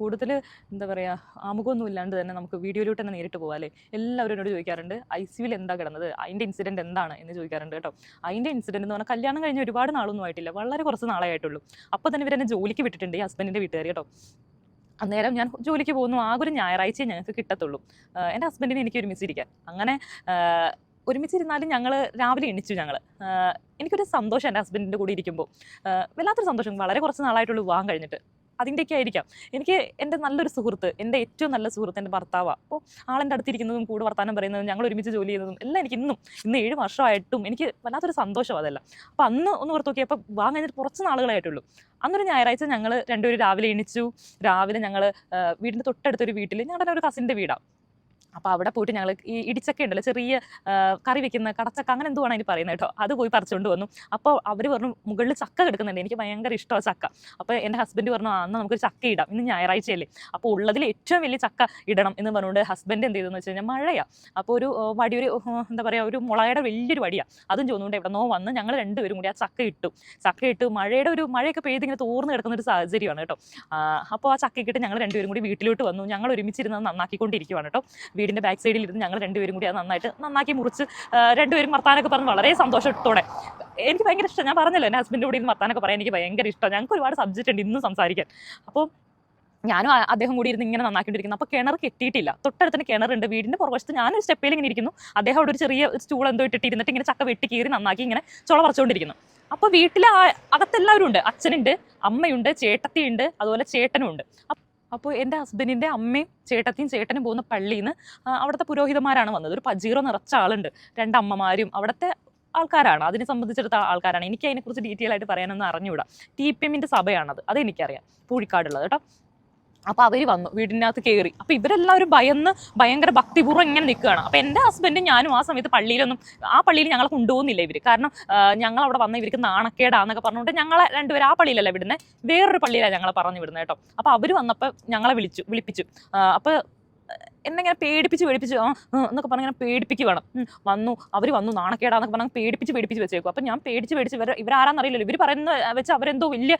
കൂടുതൽ എന്താ പറയുക ആമുഖമൊന്നും ഇല്ലാണ്ട് തന്നെ നമുക്ക് വീഡിയോയിലോട്ട് തന്നെ നേരിട്ട് പോകാം അല്ലേ? എല്ലാവരും എന്നോട് ചോദിക്കാറുണ്ട് ഐ സിയുവിൽ എന്താ കിടന്നത്? അതിന്റെ ഇൻസിഡന്റ് എന്താണ്? എന്ന് ചോദിക്കാറുണ്ട് കേട്ടോ. അതിന്റെ ഇൻസിഡന്റ് എന്ന് പറഞ്ഞാൽ കല്യാണം കഴിഞ്ഞ ഒരുപാട് നാളൊന്നും ആയിട്ടില്ല. വളരെ കുറച്ച് നാളേ ആയിട്ടുള്ളൂ. അപ്പോൾ തന്നെ ഇവരെന്നെ ജോലിക്ക് വിട്ടിട്ടുണ്ട് ഈ ഹസ്ബൻഡിന്റെ വീട്ടുകാർ കേട്ടോ. അന്നേരം ഞാൻ ജോലിക്ക് പോകുന്നു. ആകെ ഒരു ഞായറാഴ്ചയെ ഞങ്ങൾക്ക് കിട്ടത്തുള്ളൂ. എന്റെ ഹസ്ബൻഡിനെ എനിക്ക് ഒരുമിച്ചിരിക്കാൻ. അങ്ങനെ ഒരുമിച്ചിരുന്നാലും ഞങ്ങൾ രാവിലെ എണിച്ചു ഞങ്ങൾ എനിക്കൊരു സന്തോഷം എന്റെ ഹസ്ബൻഡിന്റെ കൂടെ ഇരിക്കുമ്പോൾ വല്ലാത്തൊരു സന്തോഷം. വളരെ കുറച്ച് നാളായിട്ടുള്ളൂ വിവാഹം കഴിഞ്ഞിട്ട്. അതിന്റെയൊക്കെ ആയിരിക്കാം എനിക്ക് എന്റെ നല്ലൊരു സുഹൃത്ത് എന്റെ ഏറ്റവും നല്ല സുഹൃത്ത് എന്റെ ഭർത്താവാണ് അപ്പോൾ ആളെന്റെ അടുത്തിരിക്കുന്നതും കൂടെ വർത്താനം പറയുന്നതും ഞങ്ങൾ ഒരുമിച്ച് ജോലി ചെയ്യുന്നതും എല്ലാം എനിക്ക് ഇന്നും ഇന്ന് ഏഴ് വർഷമായിട്ടും എനിക്ക് വല്ലാത്തൊരു സന്തോഷം അതല്ല. അപ്പോൾ അന്ന് ഒന്ന് ഓർത്ത് നോക്കിയപ്പോൾ വാങ്ങാൻ കഴിഞ്ഞിട്ട് കുറച്ച് നാളുകളായിട്ടുള്ളൂ. അന്നൊരു ഞായറാഴ്ച ഞങ്ങൾ രണ്ടുപേരും രാവിലെ എണിച്ചു. രാവിലെ ഞങ്ങൾ വീടിന്റെ തൊട്ടടുത്തൊരു വീട്ടിൽ ഞങ്ങളുടെ ഒരു കസിന്റെ വീടാണ് അപ്പോൾ അവിടെ പോയിട്ട് ഞങ്ങൾ ഈ ഇടിച്ചക്ക ഉണ്ടല്ലോ ചെറിയ കറി വെക്കുന്ന കടച്ചക്ക അങ്ങനെ എന്തുവാണ് അതിന് പറയുന്നത് കേട്ടോ. അത് പോയി പറിച്ചുകൊണ്ട് വന്നു. അപ്പോൾ അവർ പറഞ്ഞു മുകളിൽ ചക്ക കിടക്കുന്നുണ്ട്. എനിക്ക് ഭയങ്കര ഇഷ്ടമാണ് ചക്ക. അപ്പോൾ എന്റെ ഹസ്ബൻഡ് പറഞ്ഞു ആ എന്നാൽ നമുക്കൊരു ചക്ക ഇടാം. ഇന്ന് ഞായറാഴ്ചയല്ലേ. അപ്പോൾ ഉള്ളതിൽ ഏറ്റവും വലിയ ചക്ക ഇടണം. എന്ന് പറഞ്ഞുകൊണ്ട് ഹസ്ബൻഡ് എന്ത് ചെയ്തെന്ന് വെച്ച് കഴിഞ്ഞാൽ മഴയാണ് അപ്പോൾ ഒരു വടി ഒരു എന്താ പറയുക ഒരു മുളയുടെ വലിയൊരു വടിയാണ് അതും ചോദിച്ചുകൊണ്ട് എവിടെ നോ വന്ന് ഞങ്ങൾ രണ്ടുപേരും കൂടി ആ ചക്ക ഇട്ടു. ചക്ക ഇട്ട് മഴയുടെ ഒരു മഴയൊക്കെ പെയ്ത് ഇങ്ങനെ തോർന്ന് കിടക്കുന്ന ഒരു സാഹചര്യമാണ് കേട്ടോ. അപ്പോൾ ആ ചക്കയ്ക്കിട്ട് ഞങ്ങൾ രണ്ടുപേരും കൂടി വീട്ടിലോട്ട് വന്നു. ഞങ്ങൾ ഒരുമിച്ചിരുന്ന് നന്നാക്കിക്കൊണ്ടിരിക്കുവാണ് കേട്ടോ. വീടിന്റെ ബാക്ക് സൈഡിൽ ഇരുന്ന് ഞങ്ങൾ രണ്ടുപേരും കൂടി അത് നന്നായിട്ട് നന്നാക്കി മുറിച്ച് രണ്ടുപേരും വർത്താനൊക്കെ പറഞ്ഞ് വളരെ സന്തോഷത്തോടെ. എനിക്ക് ഭയങ്കര ഇഷ്ടം. ഞാൻ പറഞ്ഞല്ലോ എന്റെ ഹസ്ബൻഡ് കൂടി ഇരുന്ന് വർത്താനൊക്കെ പറയാൻ എനിക്ക് ഭയങ്കര ഇഷ്ടം. ഞങ്ങൾക്ക് ഒരുപാട് സബ്ജക്റ്റ് ഉണ്ട് ഇന്നും സംസാരിക്കാൻ. അപ്പോൾ ഞാനും അദ്ദേഹം കൂടി ഇരുന്ന് ഇങ്ങനെ നന്നാക്കിണ്ടിരിക്കുന്നു അപ്പോൾ കിണർ കെട്ടിയിട്ടില്ല. തൊട്ടടുത്തിന് കിണറുണ്ട്. വീടിന്റെ പുറവശത്ത് ഞാനൊരു സ്റ്റെപ്പിൽ ഇങ്ങനെ ഇരിക്കുന്നു. അദ്ദേഹം അവിടെ ഒരു ചെറിയ സ്റ്റൂൾ എന്തോ ഇട്ടിട്ട് ഇരുന്നിട്ട് ഇങ്ങനെ ചക്ക വെട്ടി കീറി നന്നാക്കി ഇങ്ങനെ ചുള പറിച്ചുകൊണ്ടിരിക്കുന്നു. അപ്പോൾ വീട്ടിൽ അകത്തെല്ലാവരും ഉണ്ട്. അച്ഛനുണ്ട് അമ്മയുണ്ട് ചേട്ടത്തിയുണ്ട് അതുപോലെ ചേട്ടനും ഉണ്ട് അപ്പോൾ എന്റെ ഹസ്ബൻഡിന്റെ അമ്മയും ചേട്ടത്തിയും ചേട്ടനും പോകുന്ന പള്ളിയിൽ നിന്ന് അവിടുത്തെ പുരോഹിതന്മാരാണ് വന്നത്. ഒരു പജീറോ നിറച്ച ആളുണ്ട്. രണ്ടമ്മമാരും അവിടുത്തെ ആൾക്കാരാണ്. അതിനെ സംബന്ധിച്ചിടത്ത ആൾക്കാരാണ്. എനിക്ക് അതിനെക്കുറിച്ച് ഡീറ്റെയിൽ ആയിട്ട് പറയാനൊന്നും അറിഞ്ഞുകൂടാ. ടി പി എമ്മിന്റെ സഭയാണത്. അത് എനിക്കറിയാം പൂഴിക്കാടുള്ളത് കേട്ടോ. അപ്പോൾ അവർ വന്നു വീടിനകത്ത് കയറി അപ്പോൾ ഇവരെല്ലാവരും ഭയന്ന് ഭയങ്കര ഭക്തിപൂർവം ഇങ്ങനെ നിൽക്കുകയാണ്. അപ്പോൾ എന്റെ ഹസ്ബൻഡും ഞാനും ആ സമയത്ത് പള്ളിയിലൊന്നും ആ പള്ളിയിൽ ഞങ്ങളെ കൊണ്ടുപോകുന്നില്ല ഇവർ. കാരണം ഞങ്ങൾ അവിടെ വന്ന ഇവർക്ക് നാണക്കേടാന്നൊക്കെ പറഞ്ഞുകൊണ്ട് ഞങ്ങളെ രണ്ടുപേരും ആ പള്ളിയിലല്ല വിടുന്നത് വേറൊരു പള്ളിയിലാണ് ഞങ്ങളെ പറഞ്ഞു വിടുന്നത് കേട്ടോ. അപ്പോൾ അവർ വന്നപ്പോൾ ഞങ്ങളെ വിളിച്ചു വിളിപ്പിച്ചു. അപ്പോൾ എന്നെ ഇങ്ങനെ പേടിപ്പിച്ച് പേടിപ്പിച്ച് എന്നൊക്കെ പറഞ്ഞ് ഇങ്ങനെ പേടിപ്പിക്കുകയാണ്. വന്നു അവർ വന്നു നാണക്കേടാന്നൊക്കെ പറഞ്ഞാൽ പേടിപ്പിച്ച് പേടിപ്പിച്ച് വെച്ചേക്കും. അപ്പം ഞാൻ പേടിച്ച് പേടിച്ച് ഇവർ ഇവരാരാന്നറിയില്ലല്ലോ. ഇവർ പറയുന്ന വെച്ച് അവരെന്തോ വലിയ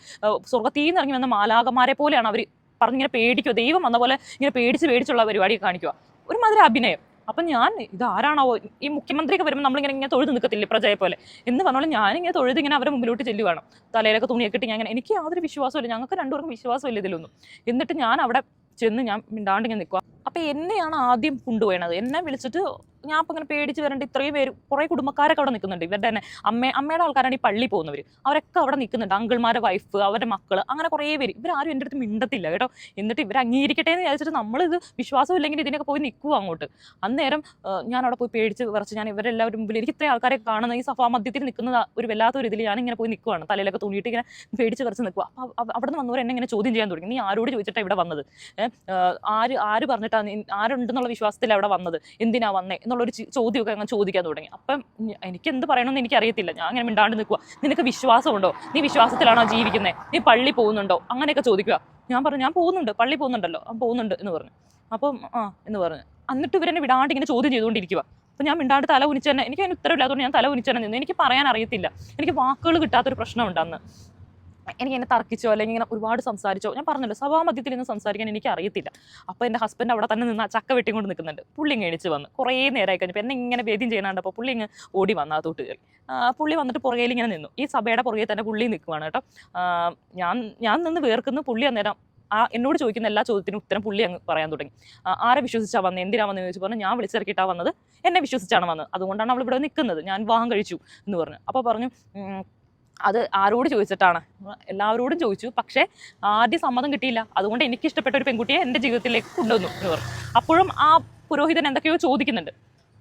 സ്വർഗത്തിൽ നിന്ന് ഇറങ്ങി വന്ന മാലാകമാരെ പോലെയാണ് അവർ പറഞ്ഞിങ്ങനെ പേടിക്കുക ദൈവം വന്ന പോലെ ഇങ്ങനെ പേടിച്ച് പേടിച്ചുള്ള പരിപാടിയൊക്കെ കാണിക്കുക ഒരുമാതിരി അഭിനയം. അപ്പം ഞാൻ ഇത് ആരാണാവോ ഈ മുഖ്യമന്ത്രിയൊക്കെ വരുമ്പോൾ നമ്മളിങ്ങനെ ഇങ്ങനെ തൊഴുത് നിൽക്കത്തില്ലേ പ്രജയെ പോലെ? എന്ന് പറഞ്ഞാൽ ഞാനിങ്ങനെ തൊഴുത് ഇങ്ങനെ അവരെ മുമ്പിലോട്ട് ചെല്ലുവാണ്. തലയിലൊക്കെ തുണിയൊക്കെ ഇട്ട് ഞാൻ ഇങ്ങനെ എനിക്ക് യാതൊരു വിശ്വാസമില്ല ഞങ്ങൾക്ക് രണ്ടുപേർക്കും വിശ്വാസമില്ല ഇതിലൊന്നും. എന്നിട്ട് ഞാൻ അവിടെ ചെന്ന് ഞാൻ മിണ്ടാണ്ട് ഇങ്ങനെ നിൽക്കുക അപ്പം എന്നെയാണ് ആദ്യം കൊണ്ടുപോയണത്. എന്നെ വിളിച്ചിട്ട് ഞാൻ അപ്പം ഇങ്ങനെ പേടിച്ച് വരേണ്ട ഇത്രയും പേര് കുറേ കുടുംബക്കാരൊക്കെ അവിടെ നിൽക്കുന്നുണ്ട്. ഇവരുടെ തന്നെ അമ്മ അമ്മയുടെ ആൾക്കാരാണ് ഈ പള്ളി പോകുന്നവർ അവരൊക്കെ അവിടെ നിൽക്കുന്നുണ്ട്. അങ്കിൾമാരുടെ വൈഫ് അവരുടെ മക്കൾ അങ്ങനെ കുറേ പേര്. ഇവരാരും എന്റെ അടുത്ത് മിണ്ടത്തില്ല കേട്ടോ. എന്നിട്ട് ഇവർ അംഗീകരിക്കട്ടെ എന്ന് വിചാരിച്ചിട്ട് നമ്മളിത് വിശ്വാസമില്ലെങ്കിൽ ഇതിനൊക്കെ പോയി നിൽക്കുക അങ്ങോട്ട്. അന്നേരം ഞാൻ അവിടെ പോയി പേടിച്ച് വിറച്ച് ഞാൻ ഇവരെല്ലാവരും മുമ്പിൽ എനിക്ക് ഇത്രയും ആൾക്കാരെ കാണുന്ന ഈ സഭാ മധ്യത്തിൽ നിൽക്കുന്ന ഒരു വല്ലാത്തൊരു ഇതിൽ ഞാനിങ്ങനെ പോയി നിൽക്കുവാണ്. തലയിലൊക്കെ തുണിയിട്ട് ഇങ്ങനെ പേടിച്ച് വിറച്ച് നിൽക്കുക അപ്പോൾ അവിടെ നിന്ന് വന്നവർ എന്നെ ഇങ്ങനെ ചോദ്യം ചെയ്യാൻ തുടങ്ങി. നീ ആരോട് ചോദിച്ചിട്ടാണ് ഇവിടെ വന്നത്? ആര് ആര് പറഞ്ഞിട്ടാണ് ആരുണ്ടെന്നുള്ള വിശ്വാസത്തിൽ അവിടെ വന്നത്? എന്തിനാ വന്നേ? എന്നുള്ളൊരു ചോദ്യമൊക്കെ അങ്ങ് ചോദിക്കാൻ തുടങ്ങി. അപ്പം എനിക്ക് എന്ത് പറയണമെന്ന് എനിക്ക് അറിയത്തില്ല ഞാൻ അങ്ങനെ മിണ്ടാണ്ട് നിൽക്കുക നിനക്ക് വിശ്വാസമുണ്ടോ? നീ വിശ്വാസത്തിലാണോ ജീവിക്കുന്നത് നീ പള്ളി പോകുന്നുണ്ടോ? അങ്ങനെയൊക്കെ ചോദിക്കുക ഞാൻ പറഞ്ഞു ഞാൻ പോകുന്നുണ്ട്. പള്ളി പോകുന്നുണ്ടല്ലോ. പോകുന്നുണ്ട് എന്ന് പറഞ്ഞു. അപ്പം ആ എന്ന് പറഞ്ഞു. എന്നിട്ട് ഇവരെന്നെ വിടാണ്ട് ഇങ്ങനെ ചോദ്യം ചെയ്തുകൊണ്ടിരിക്കുക അപ്പം ഞാൻ മിണ്ടാണ്ട് തല ഉനിച്ച് തന്നെ എനിക്ക് അതിന് ഉത്തരവില്ലാത്തതുകൊണ്ട് ഞാൻ തല ഉനിച്ച് തന്നെ നിന്നു. എനിക്ക് പറയാൻ അറിയത്തില്ല എനിക്ക് വാക്കുകൾ കിട്ടാത്തൊരു പ്രശ്നമുണ്ട് അന്ന്. എനിക്ക് എന്നെ തർക്കിച്ചോ അല്ലെങ്കിൽ ഇങ്ങനെ ഒരുപാട് സംസാരിച്ചോ ഞാൻ പറഞ്ഞല്ലോ സഭാമധ്യത്തിൽ നിന്ന് സംസാരിക്കാൻ എനിക്ക് അറിയത്തില്ല അപ്പോൾ എന്റെ ഹസ്ബൻഡ് അവിടെ തന്നെ നിന്ന് ആ ചക്ക വെട്ടിക്കൊണ്ട് നിൽക്കുന്നുണ്ട്. പുള്ളി എണിച്ച് വന്ന്. കുറേ നേരമായി കഴിഞ്ഞപ്പോൾ എന്നെ ഇങ്ങനെ വേദ്യം ചെയ്യണുണ്ട് അപ്പോൾ പുള്ളി ഓടി വന്ന് തൊട്ട് കയറി. പുള്ളി വന്നിട്ട് പുറകയിൽ ഇങ്ങനെ നിന്നു. ഈ സഭയുടെ പുറകെ തന്നെ പുള്ളി നിൽക്കുവാണ് കേട്ടോ. ഞാൻ ഞാൻ നിന്ന് വേർക്കുന്നു. പുള്ളി അന്നേരം ആ എന്നോട് ചോദിക്കുന്ന എല്ലാ ചോദ്യത്തിനും ഉത്തരം പുള്ളി അങ്ങ് പറയാൻ തുടങ്ങി. ആരെ വിശ്വസിച്ചാ വന്നത് എന്തിനാ വന്നത് ചോദിച്ചു പറഞ്ഞു ഞാൻ വിളിച്ചിറക്കിയിട്ടാ വന്നത്. എന്നെ വിശ്വസിച്ചാണ് വന്നത്. അതുകൊണ്ടാണ് അവൾ ഇവിടെ നിൽക്കുന്നത് ഞാൻ വിവാഹം കഴിച്ചു എന്ന് പറഞ്ഞു. അപ്പോൾ പറഞ്ഞു അത് ആരോട് ചോദിച്ചിട്ടാണ്. എല്ലാവരോടും ചോദിച്ചു. പക്ഷേ ആദ്യം സമ്മതം കിട്ടിയില്ല. അതുകൊണ്ട് എനിക്ക് ഇഷ്ടപ്പെട്ട ഒരു പെൺകുട്ടിയെ എന്റെ ജീവിതത്തിലേക്ക് കൊണ്ടുവന്നു എന്ന് പറഞ്ഞു അപ്പോഴും ആ പുരോഹിതൻ എന്തൊക്കെയോ ചോദിക്കുന്നുണ്ട്.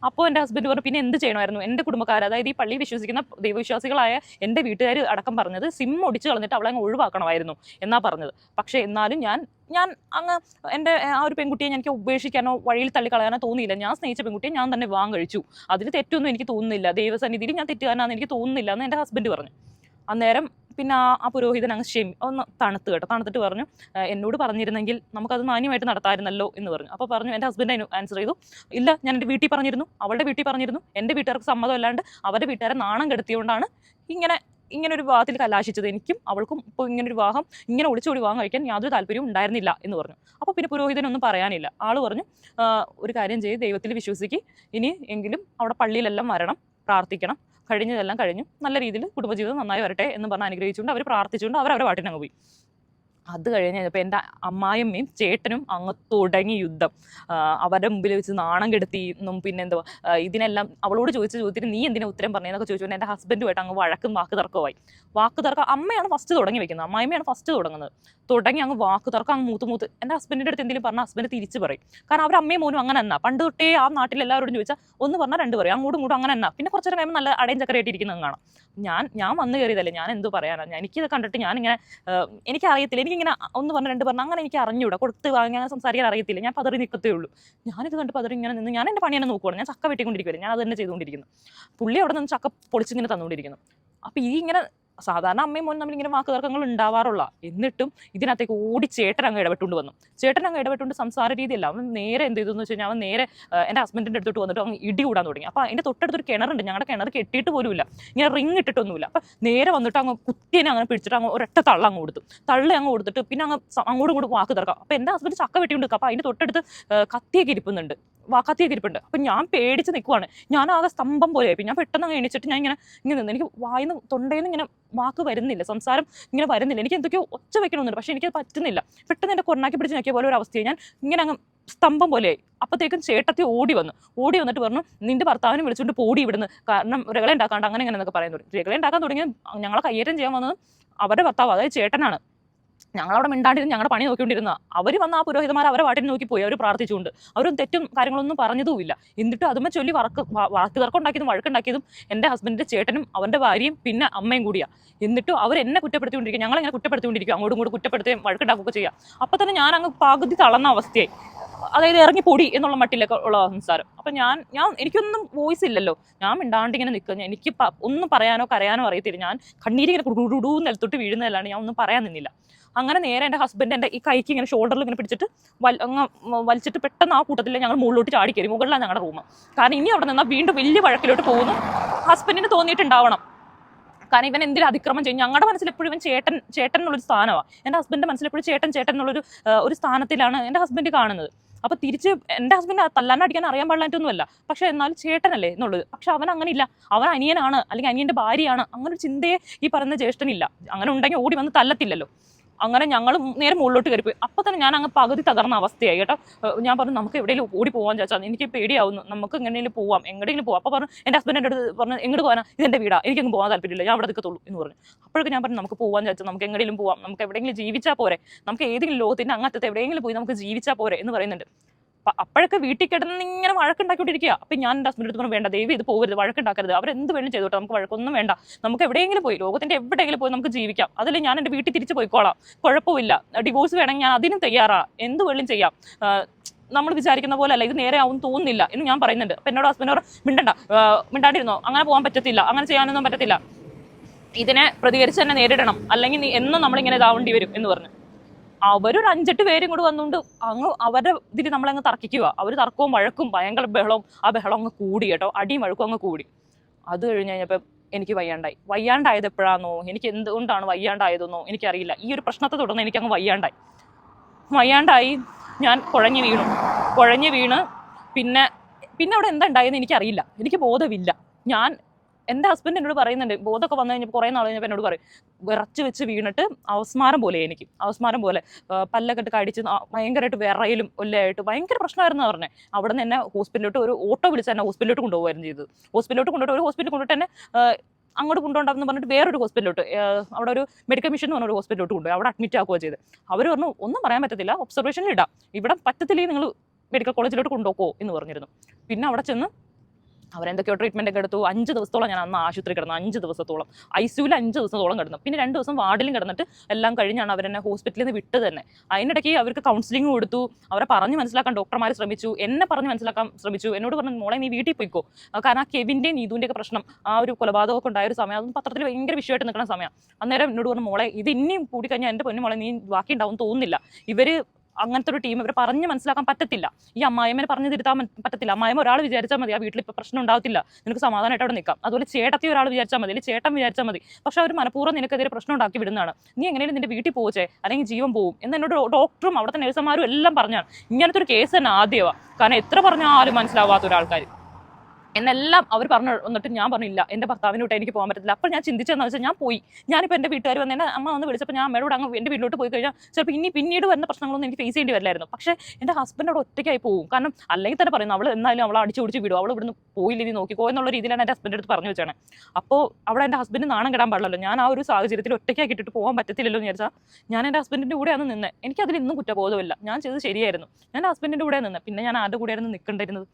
അപ്പോൾ എന്റെ ഹസ്ബൻഡ് പറഞ്ഞു പിന്നെ എന്ത് ചെയ്യണമായിരുന്നു? എന്റെ കുടുംബക്കാർ അതായത് ഈ പള്ളി വിശ്വസിക്കുന്ന ദൈവവിശ്വാസികളായ എന്റെ വീട്ടുകാർ അടക്കം പറഞ്ഞത് സിം ഒടിച്ച് കളഞ്ഞിട്ട് അവളെ അങ്ങ് ഒഴിവാക്കണമായിരുന്നു എന്നാ പറഞ്ഞത്. പക്ഷേ എന്നാലും ഞാൻ ഞാൻ അങ്ങ് എന്റെ ആ ഒരു പെൺകുട്ടിയെ എനിക്ക് ഉപേക്ഷിക്കാനോ വഴിയിൽ തള്ളിക്കളയാനോ തോന്നിയില്ല. ഞാൻ സ്നേഹിച്ച പെൺകുട്ടിയെ ഞാൻ തന്നെ വാങ്ങഴിച്ചു. അതിൽ തെറ്റൊന്നും എനിക്ക് തോന്നുന്നില്ല. ദൈവസന്നിധിയിൽ ഞാൻ തെറ്റുകാരനാണെന്ന് എനിക്ക് തോന്നുന്നില്ല എന്ന് എന്റെ ഹസ്ബൻഡ് പറഞ്ഞു. അന്നേരം പിന്നെ ആ ആ പുരോഹിതൻ അങ്ങ് ക്ഷമി ഒന്ന് തണുത്ത് കേട്ടോ. തണുത്തിട്ട് പറഞ്ഞു എന്നോട് പറഞ്ഞിരുന്നെങ്കിൽ നമുക്കത് മാന്യമായിട്ട് നടത്താമായിരുന്നല്ലോ എന്ന് പറഞ്ഞു. അപ്പോൾ പറഞ്ഞു എന്റെ ഹസ്ബൻഡ് അതിന് ആൻസർ ചെയ്തു. ഇല്ല ഞാൻ എന്റെ വീട്ടിൽ പറഞ്ഞിരുന്നു. അവളുടെ വീട്ടിൽ പറഞ്ഞിരുന്നു. എന്റെ വീട്ടുകാർക്ക് സമ്മതമല്ലാണ്ട് അവരുടെ വീട്ടുകാരെ നാണം കെടുത്തിയോണ്ടാണ് ഇങ്ങനെ ഇങ്ങനെ ഒരു വിവാഹത്തിൽ കലാശിച്ചത്. എനിക്കും അവൾക്കും ഇപ്പോൾ ഇങ്ങനെ ഒരു വിവാഹം ഇങ്ങനെ ഒളിച്ചോടി വിവാഹം കഴിക്കാൻ യാതൊരു താല്പര്യവും ഉണ്ടായിരുന്നില്ല എന്ന് പറഞ്ഞു. അപ്പോൾ പിന്നെ പുരോഹിതനൊന്നും പറയാനില്ല. ആൾ പറഞ്ഞു ഒരു കാര്യം ചെയ്ത് ദൈവത്തിൽ വിശ്വസിക്ക്. ഇനി എങ്കിലും അവിടെ പള്ളിയിലെല്ലാം വരണം പ്രാർത്ഥിക്കണം. കഴിഞ്ഞതെല്ലാം കഴിഞ്ഞു. നല്ല രീതിയിൽ കുടുംബജീവിതം നന്നായി വരട്ടെ എന്ന് പറഞ്ഞ് അനുഗ്രഹിച്ചുകൊണ്ട് അവർ പ്രാർത്ഥിച്ചുകൊണ്ട് അവർ അവരുടെ പാട്ടിനങ്ങ് പോയി. അത് കഴിഞ്ഞ് കഴിഞ്ഞപ്പോൾ എന്റെ അമ്മായിയമ്മയും ചേട്ടനും അങ്ങ് തുടങ്ങി യുദ്ധം. അവരുടെ മുമ്പിൽ വെച്ച് നാണം കെടുത്തി എന്നും പിന്നെ എന്തോ ഇതിനെല്ലാം അവളോട് ചോദിച്ച ചോദ്യത്തിന് നീ എന്തിനാ ഉത്തരം പറഞ്ഞതെന്നൊക്കെ ചോദിച്ചു എന്റെ ഹസ്ബൻഡുമായിട്ട് അങ്ങ് വഴക്കും വാക്ക് തർക്കമായി വാക്ക് തർക്കം അമ്മയാണ് ഫസ്റ്റ് തുടങ്ങി വെക്കുന്നത്. അമ്മായിമ്മയാണ് ഫസ്റ്റ് തുടങ്ങുന്നത്. തുടങ്ങി അങ്ങ് വാക്ക് തർക്കം അങ്ങ് മൂത്ത് മൂത്ത്. എന്റെ ഹസ്ബൻഡിന്റെ അടുത്ത് എന്തെങ്കിലും പറഞ്ഞാൽ ഹസ്ബൻഡ് തിരിച്ച് പറയും. കാരണം അവർ അമ്മയും മോനും അങ്ങനെ എന്നാ. പണ്ട് തൊട്ടേ ആ നാട്ടിൽ എല്ലാവരോടും ചോദിച്ചാൽ ഒന്ന് പറഞ്ഞാൽ രണ്ട് പറയും. അങ്ങോട്ടും ഇങ്ങോട്ടും അങ്ങനെ എന്നാ. പിന്നെ കുറച്ച് നേരം നല്ല അടയും ചക്കരയായിട്ട് കാണാം. ഞാൻ ഞാൻ വന്ന് കയറിയതല്ലേ? ഞാൻ എന്ത് പറയാനാണ് ഞാൻ എനിക്കിത് കണ്ടിട്ട് ഞാനിങ്ങനെ എനിക്കറിയത്തില്ല. എനിക്കറിയത്തില്ല എനിക്കിങ്ങനെ ഒന്ന് പറഞ്ഞ രണ്ട് പറഞ്ഞു അങ്ങനെ എനിക്ക് അറിഞ്ഞൂടാ. കൊടുത്ത് വാങ്ങി അങ്ങനെ സംസാരിക്കാൻ അറിയത്തില്ല. ഞാൻ പതറി നിൽക്കത്തേ ഉള്ളൂ. ഞാനിത് കണ്ട് പതറി ഇങ്ങനെ നിന്ന് ഞാൻ എന്റെ പണി തന്നെ നോക്കുവാണ്. ഞാൻ ചക്ക വെട്ടിക്കൊണ്ടിരിക്കുകയാണ് ഞാൻ അത് തന്നെ ചെയ്തുകൊണ്ടിരിക്കുന്നു. പുള്ളി അവിടെ നിന്ന് ചക്ക പൊളിച്ചിങ്ങനെ തന്നുകൊണ്ടിരിക്കുന്നു. അപ്പോൾ ഈ ഇങ്ങനെ സാധാരണ അമ്മയും മോനും തമ്മിൽ ഇങ്ങനെ വാക്ക് തർക്കങ്ങൾ ഉണ്ടാവാറുള്ള. എന്നിട്ടും ഇതിനകത്തേക്ക് ഓടി ചേട്ടൻ അങ്ങ് ഇടപെട്ടുകൊണ്ട് വന്നു. ചേട്ടൻ അങ്ങ് ഇടപെട്ടുകൊണ്ട് സംസാര രീതിയല്ല. അവൻ നേരെ എന്ത് ചെയ്തു എന്ന് വെച്ച് കഴിഞ്ഞാൽ അവൻ നേരെ എന്റെ ഹസ്ബൻഡിന്റെ അടുത്തോട്ട് വന്നിട്ട് അങ്ങ് ഇടി കൂടാൻ തുടങ്ങി. അപ്പോൾ അതിന്റെ തൊട്ടടുത്തൊരു കിണറുണ്ട്. ഞങ്ങളുടെ കിണർ കെട്ടിയിട്ട് പോലുമില്ല. ഇങ്ങനെ റിങ് ഇട്ടിട്ടൊന്നുമില്ല. അപ്പം നേരെ വന്നിട്ട് അങ്ങ് കുത്തിനെ അങ്ങനെ പിടിച്ചിട്ട് അങ്ങ് ഒരൊറ്റ തള്ള അങ്ങ് കൊടുത്തു. തള്ള അങ്ങ് കൊടുത്തിട്ട് പിന്നെ അങ്ങ് അങ്ങോട്ടും ഇങ്ങോട്ടും വാക്ക് തർക്കാം അപ്പോൾ എന്റെ ഹസ്ബൻഡ് ചക്ക വെട്ടിക്കൊണ്ട് അപ്പോൾ അതിന്റെ തൊട്ടടുത്ത് കത്തിയൊക്കെ ഇരിപ്പുന്നുണ്ട്. വാ കത്തിയൊക്കെ ഇരിപ്പുണ്ട് അപ്പം ഞാൻ പേടിച്ച് നിൽക്കുവാണ് ഞാൻ ആകെ സ്തംഭം പോലെ ആയി. ഞാൻ പെട്ടെന്ന് എണീച്ചിട്ട് ഞാൻ ഇങ്ങനെ ഇങ്ങനെ നിന്ന് എനിക്ക് വായിന്ന് തൊണ്ടയിൽ ഇങ്ങനെ വാക്ക് വരുന്നില്ല. സംസാരം ഇങ്ങനെ വരുന്നില്ല. എനിക്ക് എന്തൊക്കെയോ ഒച്ച വെക്കണമെന്നുണ്ട്. പക്ഷേ എനിക്കത് പറ്റുന്നില്ല. പെട്ടെന്ന് എന്റെ കൊറോണാക്കി പിടിച്ച് നോക്കിയ പോലെ ഒരു അവസ്ഥയായി. ഞാൻ ഇങ്ങനെ അങ്ങ് സ്തംഭം പോലെയായി അപ്പോഴത്തേക്കും ചേട്ടത്തി ഓടി വന്നു. ഓടി വന്നിട്ട് പറഞ്ഞു നിന്റെ ഭർത്താവിനെ വിളിച്ചുകൊണ്ട് പോടി ഇവിടുന്ന്. കാരണം രകളെ ഉണ്ടാക്കാണ്ട് അങ്ങനെ ഇങ്ങനെ എന്നൊക്കെ പറയുന്നു രകളെ ഉണ്ടാക്കാൻ തുടങ്ങിയ ഞങ്ങളെ കയ്യേറ്റം ചെയ്യാൻ വന്നത് അവരുടെ ഭർത്താവ് അതായത് ചേട്ടനാണ്. ഞങ്ങളവിടെ മിണ്ടാണ്ടിരുന്ന് ഞങ്ങളുടെ പണി നോക്കിക്കൊണ്ടിരുന്ന അവർ വന്ന ആ പുരോഹിതന്മാർ അവരെ വാട്ടിൽ നോക്കിപ്പോയി അവർ പ്രാർത്ഥിച്ചുകൊണ്ട്. അവരും തെറ്റും കാര്യങ്ങളൊന്നും പറഞ്ഞതുമില്ല എന്നിട്ട് അതുമ്മ ചൊല്ലി വറക്ക് വ- വാക്ക് തർക്കം വഴക്കുണ്ടാക്കിയതും എന്റെ ഹസ്ബൻഡിന്റെ ചേട്ടനും അവന്റെ ഭാര്യയും പിന്നെ അമ്മയും കൂടിയാ. എന്നിട്ടും അവർ എന്നെ കുറ്റപ്പെടുത്തിക്കൊണ്ടിരിക്കുക ഞങ്ങളെങ്ങനെ കുറ്റപ്പെടുത്തിക്കൊണ്ടിരിക്കും? അങ്ങോട്ടും ഇങ്ങോട്ടും കുറ്റപ്പെടുത്തുകയും വഴക്കുണ്ടാക്കുകയൊക്കെ ചെയ്യുക അപ്പോൾ തന്നെ ഞാൻ അങ്ങ് പകുതി തളർന്ന അവസ്ഥയായി. അതായത് ഇറങ്ങി പൊടി എന്നുള്ള മട്ടിലൊക്കെ ഉള്ള സംസാരം. അപ്പം ഞാൻ ഞാൻ എനിക്കൊന്നും വോയിസ് ഇല്ലല്ലോ. ഞാൻ മിണ്ടാണ്ട് ഇങ്ങനെ നിൽക്കുന്നു എനിക്ക് ഒന്നും പറയാനോ കരയാനോ അറിയത്തില്ല. ഞാൻ കണ്ണീരിങ്ങനെ കുടുകുടു നിലത്തൊട്ട് വീഴുന്നതല്ലാണ്ട് ഞാൻ ഒന്നും പറയാൻ നിന്നില്ല. അങ്ങനെ നേരെ എന്റെ ഹസ്ബൻഡ് എന്റെ ഈ കൈക്ക് ഇങ്ങനെ ഷോൾഡറിൽ ഇങ്ങനെ പിടിച്ചിട്ട് വൽ അങ്ങ് വലിച്ചിട്ട് പെട്ടെന്ന് ആ കൂട്ടത്തിൽ ഞങ്ങൾ മുകളിലോട്ട് ചാടി കയറി. മുകളിലാണ് ഞങ്ങളുടെ റൂം കാരണം ഇനി അവിടെ നിന്നാൽ വീണ്ടും വലിയ വഴക്കിലോട്ട് പോകുന്നു. ഹസ്ബൻഡിന് തോന്നിയിട്ടുണ്ടാവണം. കാരണം ഇവൻ എന്തിനും അതിക്രമം ചെയ്യും ഞങ്ങളുടെ മനസ്സിൽ എപ്പോഴും ഇവൻ ചേട്ടൻ ചേട്ടൻ എന്നുള്ളൊരു സ്ഥാനമാണ് എന്റെ ഹസ്ബൻഡിന്റെ മനസ്സിൽ എപ്പോഴും ചേട്ടൻ ചേട്ടൻ എന്നുള്ളൊരു ഒരു സ്ഥാനത്തിലാണ് എന്റെ ഹസ്ബൻഡ് കാണുന്നത്. അപ്പോൾ തിരിച്ച് എന്റെ ഹസ്ബൻഡ് തല്ലാൻ അടിക്കാൻ അറിയാൻ പാടില്ലായിട്ടൊന്നുമല്ല പക്ഷേ എന്നാലും ചേട്ടനല്ലേ എന്നുള്ളത്. പക്ഷെ അവൻ അങ്ങനെ ഇല്ല അവൻ അനിയനാണ്. അല്ലെങ്കിൽ അനിയന്റെ ഭാര്യയാണ്. അങ്ങനെ ഒരു ചിന്തയെ ഈ പറയുന്ന ജ്യേഷ്ഠനില്ല. അങ്ങനെ ഉണ്ടെങ്കിൽ ഓടി വന്ന് തല്ലത്തില്ലല്ലോ. അങ്ങനെ ഞങ്ങൾ നേരെ മുകളിലോട്ട് കയറിപ്പോയി. അപ്പോൾ തന്നെ ഞാൻ അങ്ങ് പകുതി തകർന്ന അവസ്ഥയായി കേട്ടോ. ഞാൻ പറഞ്ഞു നമുക്ക് എവിടെയെങ്കിലും ഓടി പോകാൻ ചോദിച്ചാൽ എനിക്ക് പേടിയാവുന്നു. നമുക്ക് എങ്ങനെയെങ്കിലും പോവാം. എങ്ങനെയെങ്കിലും പോവാം. അപ്പോൾ പറഞ്ഞു എന്റെ ഹസ്ബൻഡ് എന്റെ അടുത്ത് പറഞ്ഞു എങ്ങോട്ട് പോകാനാ ഇതെന്റെ വീടാ. എനിക്കൊന്നും പോകാൻ താല്പര്യമില്ല. ഞാൻ അവിടെ നിൽക്കത്തുള്ളൂ എന്ന് പറഞ്ഞു. അപ്പോഴൊക്കെ ഞാൻ പറഞ്ഞു നമുക്ക് പോകാൻ ചോദിച്ചാൽ നമുക്ക് എങ്ങനെയെങ്കിലും പോവാം. നമുക്ക് എവിടെയെങ്കിലും ജീവിച്ചാൽ പോരെ. നമുക്ക് ഏതെങ്കിലും ലോകത്തിന്റെ അങ്ങത്തെ എവിടെയെങ്കിലും പോയി നമുക്ക് ജീവിച്ചാൽ പോരെ. എന്ന് പറയുന്നുണ്ട്. അപ്പോഴൊക്കെ വീട്ടിൽ കിടന്ന് ഇങ്ങനെ വഴക്കുണ്ടാക്കിക്കൊണ്ടിരിക്കുക അപ്പം ഞാൻ എന്റെ ഹസ്ബൻഡ് അടുത്ത് വേണ്ട ദൈവം ഇത് പോകരുത് വഴക്കുണ്ടാക്കരുത്. അവരെന്ത് വേണം ചെയ്തോട്ടെ നമുക്ക് വഴക്കൊന്നും വേണ്ട. നമുക്ക് എവിടെയെങ്കിലും പോയി ലോകത്തിന്റെ എവിടെയെങ്കിലും പോയി നമുക്ക് ജീവിക്കാം. അതിൽ ഞാൻ എന്റെ വീട്ടിൽ തിരിച്ചു പോയിക്കോളാം. കുഴപ്പമില്ല. ഡിവോഴ്സ് വേണമെങ്കിൽ ഞാൻ അതിനും തയ്യാറാ. എന്ത് വേണം ചെയ്യാം. നമ്മൾ വിചാരിക്കുന്ന പോലെ അല്ല ഇത് നേരെ ആവും തോന്നുന്നില്ല എന്ന് ഞാൻ പറയുന്നുണ്ട്. അപ്പം എന്നോട് ഹസ്ബൻഡ് മിണ്ടണ്ട. മിണ്ടാണ്ടിരുന്നോ? അങ്ങനെ പോകാൻ പറ്റത്തില്ല. അങ്ങനെ ചെയ്യാനൊന്നും പറ്റത്തില്ല. ഇതിനെ പ്രതികരിച്ച് തന്നെ നേരിടണം. അല്ലെങ്കിൽ എന്നും നമ്മളിങ്ങനെ ഇതാവേണ്ടി വരും എന്ന് പറഞ്ഞു. അവരൊരു അഞ്ചെട്ട് പേരും കൂടെ വന്നുകൊണ്ട് അങ്ങ് അവരുടെ ഇതിൽ നമ്മളങ്ങ് തർക്കിക്കുക അവർ തർക്കവും വഴക്കും ഭയങ്കര ബഹളവും ആ ബഹളം അങ്ങ് കൂടി കേട്ടോ. അടിയും വഴക്കും അങ്ങ് കൂടി. അത് കഴിഞ്ഞ് കഴിഞ്ഞപ്പോൾ എനിക്ക് വയ്യാണ്ടായി. വയ്യാണ്ടായത് എപ്പോഴാണെന്നോ എനിക്ക് എന്തുകൊണ്ടാണ് വയ്യാണ്ടായതെന്നോ എനിക്കറിയില്ല. ഈ ഒരു പ്രശ്നത്തെ തുടർന്ന് എനിക്കങ്ങ് വയ്യാണ്ടായി. വയ്യാണ്ടായി ഞാൻ കുഴഞ്ഞു വീണു. കുഴഞ്ഞു വീണ് പിന്നെ പിന്നെ അവിടെ എന്താ ഉണ്ടായെന്ന് എനിക്കറിയില്ല. എനിക്ക് ബോധമില്ല. ഞാൻ എന്റെ ഹസ്ബൻഡ് എന്നോട് പറയുന്നുണ്ട് ബോധമൊക്കെ വന്നു കഴിഞ്ഞപ്പോൾ കുറേ നാൾ കഴിഞ്ഞപ്പോൾ എന്നോട് പറയും വിറച്ച് വെച്ച് വീണിട്ട് അവസ്മാരം പോലെ എനിക്ക് അവസ്മാരം പോലെ പല്ലൊക്കെ ഇട്ട് കടിച്ച് ഭയങ്കരമായിട്ട് വിറയിലും ഒല്ലയായിട്ട് ഭയങ്കര പ്രശ്നമായിരുന്നു പറഞ്ഞത് അവിടെ നിന്ന് എന്നെ ഹോസ്പിറ്റലിലോട്ട് ഒരു ഓട്ടോ വിളിച്ച് എന്നെ ഹോസ്പിറ്റലിലോട്ട് കൊണ്ടുപോകായിരുന്നു ചെയ്തത്. ഹോസ്പിറ്റലിലോട്ട് കൊണ്ടുപോയിട്ട് ഒരു ഹോസ്പിറ്റലിൽ കൊണ്ടിട്ട് തന്നെ അങ്ങോട്ട് കൊണ്ടുപോകണ്ടെന്ന് പറഞ്ഞിട്ട് വേറൊരു ഹോസ്പിറ്റലിലോട്ട് അവിടെ ഒരു മെഡിക്കൽ മിഷൻ എന്ന് പറഞ്ഞ ഒരു ഹോസ്പിറ്റലിലോട്ട് കൊണ്ടുപോയി. അവിടെ അഡ്മിറ്റ് ആക്കുകയോ ചെയ്ത് അവർ പറഞ്ഞു ഒന്നും പറയാൻ പറ്റത്തില്ല ഒബ്സർവേഷനിൽ ഇടാം. ഇവിടെ പറ്റത്തില്ലെങ്കിൽ നിങ്ങൾ മെഡിക്കൽ കോളേജിലോട്ട് കൊണ്ടുപോക്കോ എന്ന് പറഞ്ഞിരുന്നു. പിന്നെ അവിടെ ചെന്ന് അവരെന്തൊക്കെയോ ട്രീറ്റ്മെന്റ് ഒക്കെ എടുത്തു. അഞ്ച് ദിവസത്തോളം ഞാൻ അന്ന് ആശുപത്രി കിടന്നു. അഞ്ച് ദിവസത്തോളം. ഐ സിയുവിൽ അഞ്ച് ദിവസത്തോളം കിടന്നു. പിന്നെ രണ്ട് ദിവസം വാർഡിലും കിടന്നിട്ട് എല്ലാം കഴിഞ്ഞാണ് അവരെന്നെ ഹോസ്പിറ്റലിൽ നിന്ന് വിട്ടു തന്നെ. അതിനിടയ്ക്ക് അവർക്ക് കൗൺസിലിംഗ് കൊടുത്തു അവരെ പറഞ്ഞ് മനസ്സിലാക്കാൻ ഡോക്ടർമാർ ശ്രമിച്ചു. എന്നെ പറഞ്ഞ് മനസ്സിലാക്കാൻ ശ്രമിച്ചു. എന്നോട് പറഞ്ഞു മോളെ നീ വീട്ടിൽ പോയിക്കോ. കാരണം ആ കെവിന്റെയും നീതുവിന്റെ ഒക്കെ പ്രശ്നം ആ ഒരു കൊലപാതകമൊക്കെ ഉണ്ടായ ഒരു സമയം അതും പത്രത്തിൽ ഭയങ്കര വിഷയമായിട്ട് നിൽക്കുന്ന സമയം. അന്നേരം എന്നോട് പറഞ്ഞു മോളെ ഇത് ഇനിയും കൂടി കഴിഞ്ഞാൽ എന്റെ പൊന്നു മോളെ നീ ബാക്കി ഉണ്ടാവും തോന്നുന്നില്ല. ഇവർ അങ്ങനത്തെ ഒരു ടീം ഇവരെ പറഞ്ഞ് മനസ്സിലാക്കാൻ പറ്റത്തില്ല. ഈ അമ്മായിമ്മനെ പറഞ്ഞു തിരുത്താൻ പറ്റ- പറ്റത്തില്ല. അമ്മായിമ്മ ഒരാൾ വിചാരിച്ചാൽ മതി ആ വീട്ടിൽ ഇപ്പോൾ പ്രശ്നം ഉണ്ടാവത്തില്ല. നിനക്ക് സമാധാനമായിട്ട് അവിടെ നിൽക്കാം അതുപോലെ ചേട്ടത്തി ഒരാൾ വിചാരിച്ചാൽ മതി അല്ലെങ്കിൽ ചേട്ടൻ വിചാരിച്ചാൽ മതി. പക്ഷെ അവർ മനഃപൂർവം നിനക്കെതിരെ പ്രശ്നം ഉണ്ടാക്കി വിടുന്നതാണ്. നീ എങ്ങനെയും നിന്റെ വീട്ടിൽ പോച്ചേ അല്ലെങ്കിൽ ജീവൻ പോകും എന്ന് എന്നോട് ഡോക്ടറും അവിടുത്തെ നഴ്സുമാരും എല്ലാം പറഞ്ഞാണ്. ഇങ്ങനത്തെ ഒരു കേസ് തന്നെ ആദ്യമാണ് കാരണം എത്ര പറഞ്ഞാലും മനസ്സിലാവാത്ത ഒരാൾക്കാർ എന്നെല്ലാം അവർ പറഞ്ഞു വന്നിട്ട് ഞാൻ പറഞ്ഞില്ല. എന്റെ ഭർത്താവിന് വിട്ട് എനിക്ക് പോകാൻ പറ്റത്തില്ല. അപ്പോൾ ഞാൻ ചിന്തിച്ചതെന്ന് വെച്ചാൽ ഞാൻ പോയി. ഞാനിപ്പോൾ എന്റെ വീട്ടുകാർ വന്ന് എന്റെ അമ്മ വന്ന് വിളിച്ചപ്പോൾ ഞാൻ അമ്മയോട് അങ്ങ് എന്റെ വീട്ടിലോട്ട് പോയി കഴിഞ്ഞാൽ ചിലപ്പോൾ ഇനി പിന്നീട് വരുന്ന പ്രശ്നങ്ങളൊന്നും എനിക്ക് ഫേസ് ചെയ്യേണ്ടി വരില്ലായിരുന്നു. പക്ഷേ എന്റെ ഹസ്ബൻഡോട് ഒറ്റയ്ക്കായി പോകും കാരണം അല്ലെങ്കിൽ തന്നെ പറയുന്നു അവൾ എന്നാലും അവൾ അടിച്ചു പിടിച്ച് വിടും. അവൾ ഇവിടുന്ന് പോയില്ല ഇനി നോക്കിക്കോ എന്നുള്ള രീതിയിലാണ് എന്റെ ഹസ്ബൻഡ് അടുത്ത് പറഞ്ഞു വെച്ചാണ് അപ്പോൾ അവിടെ എന്റെ ഹസ്ബൻഡ് നാണം കിടാൻ പാടില്ലല്ലോ. ഞാൻ ആ ഒരു സാഹചര്യത്തിൽ ഒറ്റയ്ക്കായി ഇട്ടിട്ട് പോകാൻ പറ്റത്തില്ലല്ലോ എന്ന് വിചാരിച്ചാൽ ഞാൻ എന്റെ ഹസ്ബൻഡിന്റെ കൂടെയാണ് നിന്നത് എനിക്കതിൽ ഇന്നും കുറ്റബോധമില്ല. ഞാൻ ചെയ്തത് ശരിയായിരുന്നു. ഞാൻ ഹസ്ബൻഡിന്റെ കൂടെ നിന്ന്. പിന്നെ ഞാൻ ആരുടെ കൂടെയായിരുന്നു നിൽക്കേണ്ടിരുന്നത്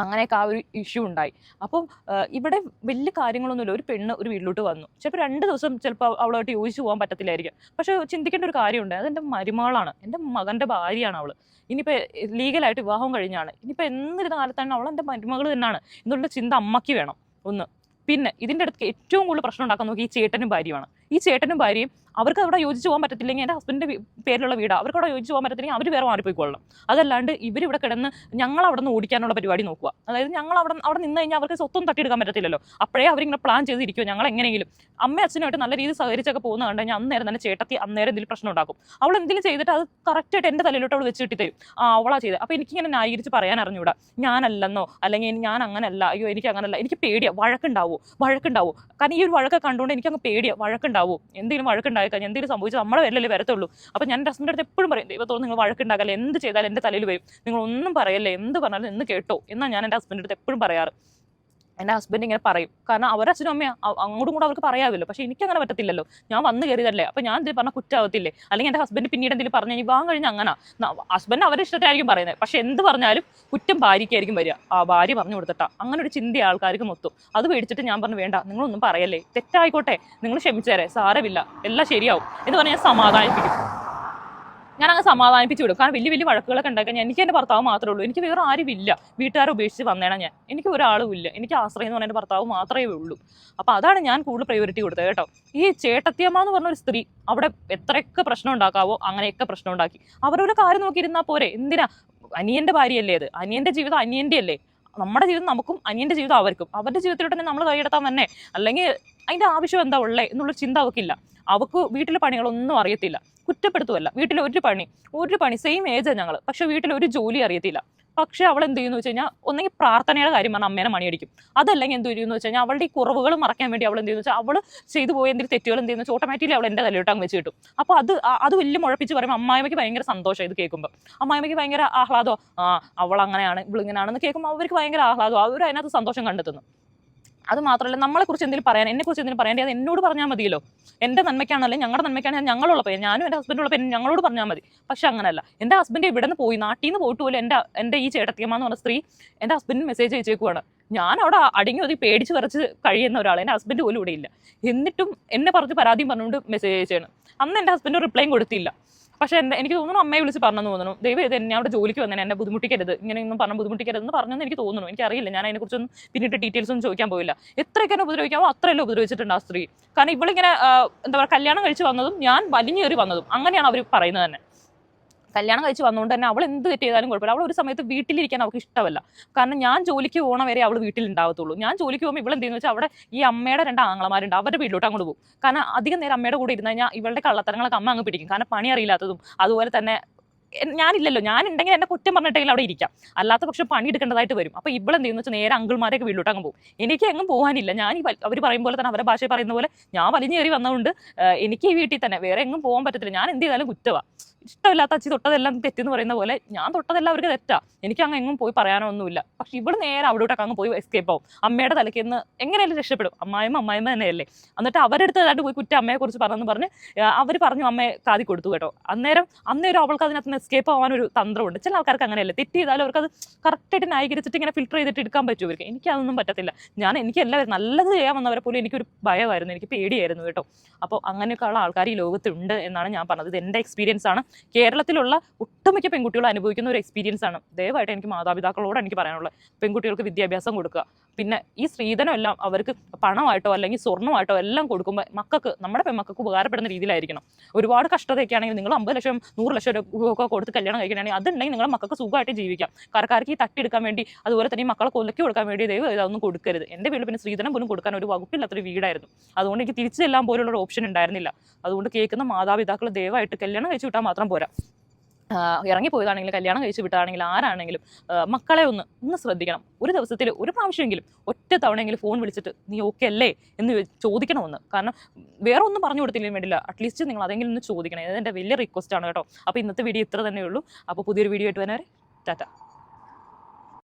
അങ്ങനെയൊക്കെ ആ ഒരു ഇഷ്യൂ ഉണ്ടായി. അപ്പം ഇവിടെ വലിയ കാര്യങ്ങളൊന്നുമില്ല. ഒരു പെണ്ണ് ഒരു വീട്ടിലോട്ട് വന്നു. ചിലപ്പോൾ രണ്ട് ദിവസം ചിലപ്പോൾ അവളായിട്ട് യോജിച്ച് പോകാൻ പറ്റത്തില്ലായിരിക്കും. പക്ഷേ ചിന്തിക്കേണ്ട ഒരു കാര്യമുണ്ട്. അതെന്റെ മരുമകളാണ്. എന്റെ മകന്റെ ഭാര്യയാണ് അവൾ ഇനിയിപ്പോൾ ലീഗലായിട്ട് വിവാഹം കഴിഞ്ഞാണ്. ഇനിയിപ്പോൾ എന്നിരുന്ന കാലത്താണ് അവൾ എന്റെ മരുമകൾ തന്നെയാണ് എന്നുള്ള ചിന്ത അമ്മയ്ക്ക് വേണം. ഒന്ന്. പിന്നെ ഇതിന്റെ അടുത്ത് ഏറ്റവും കൂടുതൽ പ്രശ്നം ഉണ്ടാക്കാൻ നോക്കി ഈ ചേട്ടനും ഭാര്യയുമാണ്. ഈ ചേട്ടനും ഭാര്യയും അവർക്ക് അവിടെ യോജിച്ച് പോകാൻ പറ്റത്തില്ലെങ്കിൽ എന്റെ ഹസ്ബൻഡിന്റെ പേരിലുള്ള വീടാണ് അവർക്ക് അവിടെ യോജിച്ച് പോകാൻ പറ്റത്തില്ലെങ്കിൽ അവർ വേറെ മാറിപ്പോയിക്കൊള്ളണം അതല്ലാണ്ട് ഇവരിവിടെ കിടന്ന് ഞങ്ങൾ അവിടെ നിന്ന് ഓടിക്കാനുള്ള പരിപാടി നോക്കുക. അതായത് ഞങ്ങൾ അവിടെ അവിടെ നിന്ന് കഴിഞ്ഞാൽ അവർക്ക് സ്വത്തും തട്ടിയെടുക്കാൻ പറ്റത്തില്ലല്ലോ. അപ്പോഴേ അവരിങ്ങനെ പ്ലാൻ ചെയ്തിരിക്കുമോ ഞങ്ങൾ എങ്ങനെയെങ്കിലും. അമ്മ അച്ഛനുമായിട്ട് നല്ല രീതിയിൽ സഹകരിച്ചൊക്കെ പോകുന്ന കണ്ടു കഴിഞ്ഞാൽ അന്നേരം തന്നെ ചേട്ടത്തി അന്നേരം എന്തെങ്കിലും പ്രശ്നം ഉണ്ടാക്കും. അവൾ എന്തെങ്കിലും ചെയ്തിട്ട് അത് കറക്റ്റായിട്ട് എന്റെ തലയിലോട്ട് അവൾ വെച്ചിട്ട് തരും. ആ അവളാ ചെയ്തത്. അപ്പോൾ എനിക്കിങ്ങനെ ന്യായീകരിച്ച് പറയാൻ അറിഞ്ഞൂടാ. ഞാനല്ലെന്നോ? അല്ലെങ്കിൽ ഞാൻ അങ്ങനല്ല. അയ്യോ എനിക്ക് അങ്ങനല്ല. എനിക്ക് പേടിയാണ് വഴക്കുണ്ടാവോ? വഴക്കുണ്ടാവോ? കാരണം ഈ ഒരു വഴക്കൊക്കെ കണ്ടുകൊണ്ട് എനിക്ക് അങ്ങ് എന്തെങ്കിലും വഴക്കുണ്ടാവോ വഴക്കുണ്ടായി കഴിഞ്ഞാൽ എന്തെങ്കിലും സംഭവിച്ചു നമ്മളെ വരലല്ലേ വരത്തുള്ളൂ. അപ്പോൾ ഞാൻ എന്റെ ഹസ്ബൻഡ് അടുത്ത് എപ്പോഴും പറയും ദൈവത്തോട് നിങ്ങൾ വഴക്കുണ്ടാക്കല്ലേ എന്ത് ചെയ്താലും എന്റെ തലയിൽ വരും. നിങ്ങൾ ഒന്നും പറയല്ലേ എന്ത് പറഞ്ഞാലും എന്ന് കേട്ടോ എന്നാണ് ഞാൻ എന്റെ ഹസ്ബൻഡ് അടുത്ത് എപ്പോഴും പറയാറ്. എന്റെ ഹസ്ബൻഡ് ഇങ്ങനെ പറയും. കാരണം അവരുടെ അച്ഛനും അമ്മയും അങ്ങോട്ടും കൂടെ അവർക്ക് പറയാമല്ലോ. പക്ഷേ എനിക്ക് അങ്ങനെ പറ്റത്തില്ലല്ലോ. ഞാൻ വന്ന് കയറിയതല്ലേ. അപ്പോൾ ഞാൻ എന്തെങ്കിലും പറഞ്ഞാൽ കുറ്റാവത്തില്ലേ? അല്ലെങ്കിൽ എന്റെ ഹസ്ബൻഡ് പിന്നീട് എന്തെങ്കിലും പറഞ്ഞു കഴിഞ്ഞാൽ വാങ്ങാൻ കഴിഞ്ഞാൽ അങ്ങനെ. ഹസ്ബൻഡ് അവരുടെ ഇഷ്ടത്തിലായിരിക്കും പറയുന്നത്. പക്ഷേ എന്ത് പറഞ്ഞാലും കുറ്റം ഭാര്യയ്ക്കായിരിക്കും വരിക. ആ ഭാര്യ പറഞ്ഞു കൊടുത്തിട്ടാ. അങ്ങനെ ഒരു ചിന്ത ആൾക്കാർക്ക് മൊത്തം. അത് മേടിച്ചിട്ട് ഞാൻ പറഞ്ഞു വേണ്ട നിങ്ങളൊന്നും പറയല്ലേ. തെറ്റായിക്കോട്ടെ. നിങ്ങൾ ക്ഷമിച്ചേരെ. സാരമില്ല. എല്ലാം ശരിയാവും. എന്ന് പറഞ്ഞ് ഞാൻ സമാധാനിപ്പിക്കും. ഞാൻ അങ്ങ് സമാധാനിപ്പിച്ചു വിടും. കാരണം വലിയ വലിയ വഴക്കുകളൊക്കെ ഉണ്ടാക്കാൻ എനിക്ക് എന്റെ ഭർത്താവ് മാത്രമേ ഉള്ളൂ. എനിക്ക് വേറെ ആരും ഇല്ല. വീട്ടുകാരെ ഉപേക്ഷിച്ച് വന്നേണം ഞാൻ. എനിക്ക് ഒരാളും ഇല്ല. എനിക്ക് ആശ്രയം എന്ന് പറഞ്ഞ ഭർത്താവ് മാത്രമേ ഉള്ളൂ. അപ്പോൾ അതാണ് ഞാൻ കൂടുതൽ പ്രയോറിറ്റി കൊടുത്തത് കേട്ടോ. ഈ ചേട്ടത്തിയമ്മ എന്ന് പറഞ്ഞ ഒരു സ്ത്രീ അവിടെ എത്രയൊക്കെ പ്രശ്നം ഉണ്ടാക്കാവോ അങ്ങനെയൊക്കെ പ്രശ്നം ഉണ്ടാക്കി. അവരൊരു കാര്യം നോക്കിയിരുന്നാൽ പോരെ? എന്തിനാ? അനിയന്റെ ഭാര്യയല്ലേ അത് അനിയന്റെ ജീവിതം അനിയന്റെ അല്ലേ? നമ്മുടെ ജീവിതം നമുക്കും അനിയന്റെ ജീവിതം അവർക്കും. അവരുടെ ജീവിതത്തിലോട്ട് തന്നെ നമ്മൾ കൈയെടുത്താൽ തന്നെ. അല്ലെങ്കിൽ അതിന്റെ ആവശ്യം എന്താ ഉള്ളേ? എന്നുള്ള ചിന്ത അവക്കില്ല. അവക്ക് വീട്ടിലെ പണികളൊന്നും അറിയത്തില്ല. കുറ്റപ്പെടുത്തുമല്ല വീട്ടിൽ ഒരു പണി ഒരു പണി സെയിം ഏജാണ് ഞങ്ങൾ പക്ഷെ വീട്ടിൽ ഒരു ജോലി അറിയത്തില്ല. പക്ഷെ അവൾ എന്ത് ചെയ്യുന്നു വെച്ച് കഴിഞ്ഞാൽ ഒന്നെങ്കിൽ പ്രാർത്ഥനയുടെ കാര്യം പറഞ്ഞാൽ അമ്മേനെ മണിയടിക്കും. അതല്ലെങ്കിൽ എന്ത് ചെയ്യുന്നു വെച്ച് കഴിഞ്ഞാൽ അവളുടെ ഈ കുറവുകൾ മറക്കാൻ വേണ്ടി അവൾ എന്ത് ചെയ്യുന്നു വെച്ചാൽ അവൾ ചെയ്തു പോയ എന്തെങ്കിലും തെറ്റുകൾ എന്ത് ചെയ്യുന്നു ഓട്ടോമാറ്റിക്കലി അവൾ എന്റെ തലയിട്ടങ്ങ് വെച്ച് കിട്ടും. അപ്പോൾ അത് അത് വലിയ മുഴപ്പിച്ച് പറയുമ്പോൾ അമ്മായിമയ്ക്ക് ഭയങ്കര സന്തോഷം ഇത് കേൾക്കുമ്പോൾ അമ്മായിമയ്ക്ക് ഭയങ്കര ആഹ്ലാദോ ആ അവൾ അങ്ങനെയാണ് ഇവളിങ്ങനെയാണെന്ന് കേൾക്കുമ്പോൾ അവർക്ക് ഭയങ്കര ആഹ്ലാദോ അവർ അതിനകത്ത് സന്തോഷം കണ്ടെത്തുന്നു. അത് മാത്രമല്ല നമ്മളെ കുറിച്ച് എന്തെങ്കിലും പറയാൻ എന്നെ കുറിച്ച് എന്തെങ്കിലും പറയാൻ അത് എന്നോട് പറഞ്ഞാൽ മതിയല്ലോ. എന്റെ നന്മയ്ക്കാണല്ലേ ഞങ്ങളുടെ നന്മയ്ക്കാണ് ഞാൻ ഞങ്ങളുള്ളപ്പോൾ ഞാനും എന്റെ ഹസ്ബൻഡുള്ളപ്പോൾ ഞങ്ങളോട് പറഞ്ഞാൽ മതി. പക്ഷെ അങ്ങനല്ല. എന്റെ ഹസ്ബൻഡ് ഇവിടെ നിന്ന് പോയി നാട്ടിൽ നിന്ന് പോയിട്ട് പോലും എന്റെ എന്റെ ഈ ചേട്ടത്തിയമ്മ എന്ന് പറഞ്ഞ സ്ത്രീ എന്റെ ഹസ്ബൻഡിന് മെസ്സേജ് അയച്ചേക്കുവാണ്. ഞാൻ അവിടെ അടങ്ങി ഒതുങ്ങി പേടിച്ച് വരച്ച് കഴിയുന്ന ഒരാൾ എന്റെ ഹസ്ബൻഡ് പോലും ഇവിടെ ഇല്ല. എന്നിട്ടും എന്നെ പറഞ്ഞ് പരാതിയും പറഞ്ഞുകൊണ്ട് മെസ്സേജ് അയച്ചാണ്. അന്ന് എന്റെ ഹസ്ബൻഡ് റിപ്ലൈയും കൊടുത്തില്ല. പക്ഷെ എന്റെ എനിക്ക് തോന്നുന്നു അമ്മയെ വിളിച്ച് പറഞ്ഞു തോന്നുന്നു. ദൈവം ഇത് എന്നെ അവിടെ ജോലിക്ക് വന്നേ എന്നെ ബുദ്ധിമുട്ടിക്കരുത്. ഇങ്ങനെ ഒന്നും പറഞ്ഞ് ബുദ്ധിമുട്ടിക്കരുതെന്ന് പറഞ്ഞെന്ന് എനിക്ക് തോന്നുന്നു. എനിക്കറിയില്ല. ഞാൻ അതിനെക്കുറിച്ചൊന്നും പിന്നീട് ഡീറ്റെയിൽസ് ഒന്നും ചോദിക്കാൻ പോയില്ല. എത്രയൊക്കെ എന്നെ ഉപദ്രവിക്കാമോ അത്രയല്ലേ ഉപദ്രവിച്ചിട്ടുണ്ട് ആ സ്ത്രീ. കാരണം ഇവളിങ്ങനെ എന്താ പറയുക കല്യാണം കഴിച്ച് വന്നതും ഞാൻ വലിഞ്ഞേറി വന്നതും അങ്ങനെയാണ് അവർ പറയുന്നത് തന്നെ. കല്യാണം കഴിച്ച് വന്നുകൊണ്ട് തന്നെ അവൾ എന്ത് തെറ്റ് ചെയ്താലും കുഴപ്പമില്ല. അവൾ ഒരു സമയത്ത് വീട്ടിലിരിക്കാൻ അവൾക്ക് ഇഷ്ടമല്ല. കാരണം ഞാൻ ജോലിക്ക് പോകണ വരെ അവൾ വീട്ടിൽ ഉണ്ടാവത്തുള്ളൂ ഞാൻ ജോലിക്ക് പോകുമ്പോൾ ഇവൾ എന്തെന്ന് വെച്ചാൽ അവിടെ ഈ അമ്മയുടെ രണ്ട് ആങ്ങളമാരുണ്ട്. അവരുടെ വീട്ടിലോട്ട് അങ്ങോട്ട് പോകും. കാരണം അധികം നേരം അമ്മയുടെ കൂടെ ഇരുന്ന് കഴിഞ്ഞാൽ ഇവളുടെ കള്ളത്തരങ്ങളൊക്കെ അമ്മ അങ്ങ് പിടിക്കും. കാരണം പണി അറിയില്ലാത്തതും അതുപോലെ തന്നെ എൻ- ഞാൻ ഉണ്ടെങ്കിൽ എന്നെ കുറ്റം പറഞ്ഞിട്ടെങ്കിൽ അവിടെ ഇരിക്കാം. അല്ലാത്ത പക്ഷെ പണി എടുക്കേണ്ടതായിട്ട് വരും. അപ്പോൾ ഇവിടെ എന്ത് വെച്ചാൽ നേരെ അങ്കിൾമാരെയൊക്കെ വീട്ടിലോട്ട് അങ്ങ് പോകും. എനിക്ക് എങ്ങും പോകാനില്ല ഞാൻ അവർ പറയും പോലെ തന്നെ അവരുടെ ഭാഷയിൽ പറയുന്ന പോലെ ഞാൻ വലിഞ്ഞു കയറി വന്നതുകൊണ്ട് എനിക്ക് ഈ വീട്ടിൽ തന്നെ വേറെ എങ്ങും പോകാൻ പറ്റത്തില്ല. ഞാൻ എന്ത് ചെയ്താലും കുറ്റവാ. ഇഷ്ടമില്ലാത്ത അച്ഛി തൊട്ടതെല്ലാം തെറ്റെന്ന് പറയുന്ന പോലെ ഞാൻ തൊട്ടതെല്ലാം അവർക്ക് തെറ്റാ. എനിക്ക് അങ്ങ് എങ്ങും പോയി പറയാനൊന്നുമില്ല. പക്ഷെ ഇവിടെ നേരെ അവിടോട്ടൊക്കെ അങ്ങ് പോയി എസ്കേപ്പ് ആവും. അമ്മയുടെ തലയ്ക്ക് നിന്ന് എങ്ങനെയാലും രക്ഷപ്പെടും. അമ്മായിമ്മ അമ്മായിമ്മ തന്നെയല്ലേ. എന്നിട്ട് അവരുടെ അടുത്ത് ഏതാണ്ട് പോയി കുറ്റ അമ്മയെക്കുറിച്ച് പറഞ്ഞു പറഞ്ഞ് അവർ പറഞ്ഞു അമ്മയെ കാതി കൊടുത്തു കേട്ടോ. അന്നേരം അന്നേരം അവൾക്ക് അതിനകത്ത് എസ്കേപ്പ് ആവാൻ ഒരു തന്ത്രമുണ്ട്. ചില ആൾക്കാർക്ക് അങ്ങനെയല്ല? തെറ്റ് ചെയ്താലും അവർക്ക് അത് കറക്റ്റായിട്ട് ന്യായീകരിച്ചിട്ട് ഇങ്ങനെ ഫിൽറ്റർ ചെയ്തിട്ട് എടുക്കാൻ പറ്റും എനിക്ക് അതൊന്നും പറ്റത്തില്ല. ഞാൻ എനിക്ക് എല്ലാവരും നല്ലത് ചെയ്യാൻ വന്നവരെ പോലും എനിക്കൊരു ഭയമായിരുന്നു. എനിക്ക് പേടിയായിരുന്നു കേട്ടോ. അപ്പോൾ അങ്ങനെയൊക്കെയുള്ള ആൾക്കാർ ഈ ലോകത്തുണ്ട് എന്നാണ് ഞാൻ പറഞ്ഞത്. ഇത് എന്റെ എക്സ്പീരിയൻസ് ആണ്. കേരളത്തിലുള്ള ഒട്ടുമിക്ക പെൺകുട്ടികൾ അനുഭവിക്കുന്ന ഒരു എക്സ്പീരിയൻസ് ആണ്. ദയവായിട്ട് എനിക്ക് മാതാപിതാക്കളോട് എനിക്ക് പറയാനുള്ളത്. പെൺകുട്ടികൾക്ക് വിദ്യാഭ്യാസം കൊടുക്കുക. പിന്നെ ഈ സ്ത്രീധനം എല്ലാം അവർക്ക് പണമായിട്ടോ അല്ലെങ്കിൽ സ്വർണമായിട്ടോ എല്ലാം കൊടുക്കുമ്പോൾ മക്കൾക്ക് നമ്മുടെ പെൺമക്കൾക്ക് ഉപകാരപ്പെടുന്ന രീതിയിലായിരിക്കണം. ഒരുപാട് കഷ്ടതയൊക്കെ ആണെങ്കിൽ നിങ്ങൾ അമ്പത് ലക്ഷം നൂറ് ലക്ഷം രൂപ ഒക്കെ കൊടുത്ത് കല്യാണം കഴിക്കണമെങ്കിൽ അതുണ്ടെങ്കിൽ നിങ്ങളുടെ മക്കൾക്ക് സുഖമായിട്ട് ജീവിക്കാം. കറക്കാർക്ക് ഈ തട്ടിയെടുക്കാൻ വേണ്ടി അതുപോലെ തന്നെ മക്കളെ കൊലക്കി കൊടുക്കാൻ വേണ്ടി ദൈവം ഇതൊന്നും കൊടുക്കരുത്. എന്റെ വീട്ടിൽ പിന്നെ സ്ത്രീധനം പോലും കൊടുക്കാൻ ഒരു വകുപ്പില്ലാത്തൊരു വീടായിരുന്നു. അതുകൊണ്ട് എനിക്ക് തിരിച്ചു ചെല്ലാൻ പോലുള്ള ഓപ്ഷൻ ഉണ്ടായിരുന്നില്ല. അതുകൊണ്ട് കേൾക്കുന്ന മാതാപിതാക്കൾ ദയവായിട്ട് കല്യാണം കഴിച്ചു വിട്ടാൽ മാത്രം പോരാ. ഇറങ്ങിപ്പോയതാണെങ്കിലും കല്യാണം കഴിച്ച് വിട്ടതാണെങ്കിലും ആരാണെങ്കിലും മക്കളെ ഒന്ന് ഒന്ന് ശ്രദ്ധിക്കണം. ഒരു ദിവസത്തിൽ ഒരു പ്രാവശ്യമെങ്കിലും ഒറ്റ തവണയെങ്കിലും ഫോൺ വിളിച്ചിട്ട് നീ ഓക്കെ അല്ലേ എന്ന് ചോദിക്കണം ചോദിക്കണമെന്ന്. കാരണം വേറെ ഒന്നും പറഞ്ഞു കൊടുത്തില്ലേ വേണ്ടില്ല. അറ്റ്ലീസ്റ്റ് നിങ്ങൾ അതെങ്കിലും ഒന്ന് ചോദിക്കണം. ഇത് എന്റെ വലിയ റിക്വസ്റ്റ് ആണ് കേട്ടോ. അപ്പോൾ ഇന്നത്തെ വീഡിയോ ഇത്ര തന്നെയുള്ളൂ അപ്പോൾ പുതിയൊരു വീഡിയോ ആയിട്ട് വരെ ടാറ്റ.